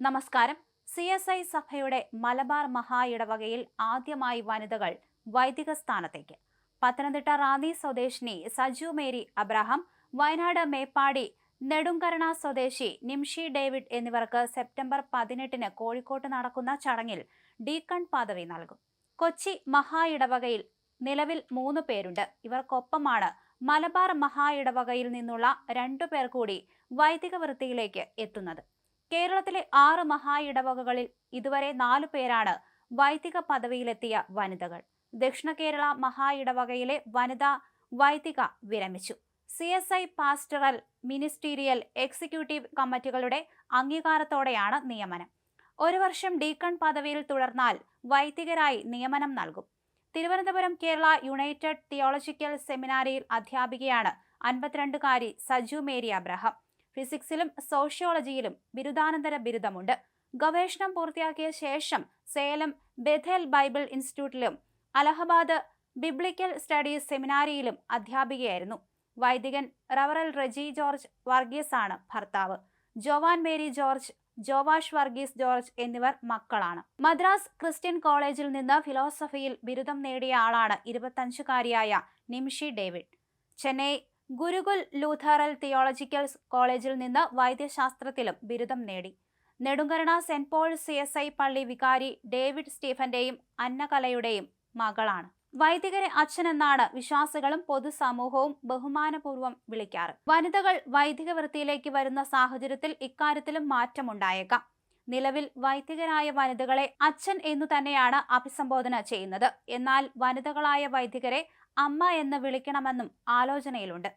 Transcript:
നമസ്കാരം. C S I സഭയുടെ മലബാർ മഹായിടവകയിൽ ആദ്യമായി വനിതകൾ വൈദിക സ്ഥാനത്തേക്ക്. പത്തനംതിട്ട റാന്നി സ്വദേശിനി സജു മേരി അബ്രഹാം വയനാട് മേപ്പാടി നെടുങ്കരണ സ്വദേശി നിംഷി ഡേവിഡ് എന്നിവർക്ക് സെപ്റ്റംബർ പതിനെട്ടിന് കോഴിക്കോട്ട് നടക്കുന്ന ചടങ്ങിൽ ഡീക്കൺ പദവി നൽകും. കൊച്ചി മഹായിടവകയിൽ നിലവിൽ മൂന്ന് പേരുണ്ട്. ഇവർക്കൊപ്പമാണ് മലബാർ മഹായിടവകയിൽ നിന്നുള്ള രണ്ടു പേർ കൂടി വൈദിക വൃത്തിയിലേക്ക് എത്തുന്നത്. കേരളത്തിലെ ആറ് മഹാ ഇടവകകളിൽ ഇതുവരെ നാലു പേരാണ് വൈദിക പദവിയിലെത്തിയ വനിതകൾ. ദക്ഷിണ കേരള മഹാ ഇടവകയിലെ വനിതാ വൈദിക വിരമിച്ചു. C S I pastoral ministerial executive കമ്മിറ്റികളുടെ അംഗീകാരത്തോടെയാണ് നിയമനം. ഒരു വർഷം ഡീക്കൺ പദവിയിൽ തുടർന്നാൽ വൈദികരായി നിയമനം നൽകും. തിരുവനന്തപുരം കേരള യുണൈറ്റഡ് തിയോളജിക്കൽ സെമിനാരിയിൽ അധ്യാപികയാണ് അൻപത്തിരണ്ടുകാരി സജു മേരി അബ്രഹാം. ഫിസിക്സിലും സോഷ്യോളജിയിലും ബിരുദാനന്തര ബിരുദമുണ്ട്. ഗവേഷണം പൂർത്തിയാക്കിയ ശേഷം സേലം ബെഥേൽ ബൈബിൾ ഇൻസ്റ്റിറ്റ്യൂട്ടിലും അലഹബാദ് ബിബ്ലിക്കൽ സ്റ്റഡീസ് സെമിനാരിയിലും അധ്യാപികയായിരുന്നു. വൈദികൻ റവറൽ റെജി ജോർജ് വർഗീസ് ആണ് ഭർത്താവ്. Joan Mary George Joash Varghese George എന്നിവർ മക്കളാണ്. മദ്രാസ് ക്രിസ്ത്യൻ കോളേജിൽ നിന്ന് ഫിലോസഫിയിൽ ബിരുദം നേടിയ ആളാണ് ഇരുപത്തഞ്ചുകാരിയായ Nimshi David. Chennai Gurukul Lutheran theological കോളേജിൽ നിന്ന് വൈദ്യശാസ്ത്രത്തിലും ബിരുദം നേടി. Nedunkarana saint Paul C S I പള്ളി വികാരി ഡേവിഡ് സ്റ്റീഫന്റെയും അന്നകലയുടെയും മകളാണ്. വൈദികരെ അച്ഛനെന്നാണ് വിശ്വാസികളും പൊതുസമൂഹവും ബഹുമാനപൂർവം വിളിക്കാറ്. വനിതകൾ വൈദിക വൃത്തിയിലേക്ക് വരുന്ന സാഹചര്യത്തിൽ ഇക്കാര്യത്തിലും മാറ്റമുണ്ടായേക്കാം. നിലവിൽ വൈദികരായ വനിതകളെ അച്ഛൻ എന്നു തന്നെയാണ് അഭിസംബോധന ചെയ്യുന്നത്. എന്നാൽ വനിതകളായ വൈദികരെ അമ്മ എന്ന് വിളിക്കണമെന്നും ആലോചനയിലുണ്ട്.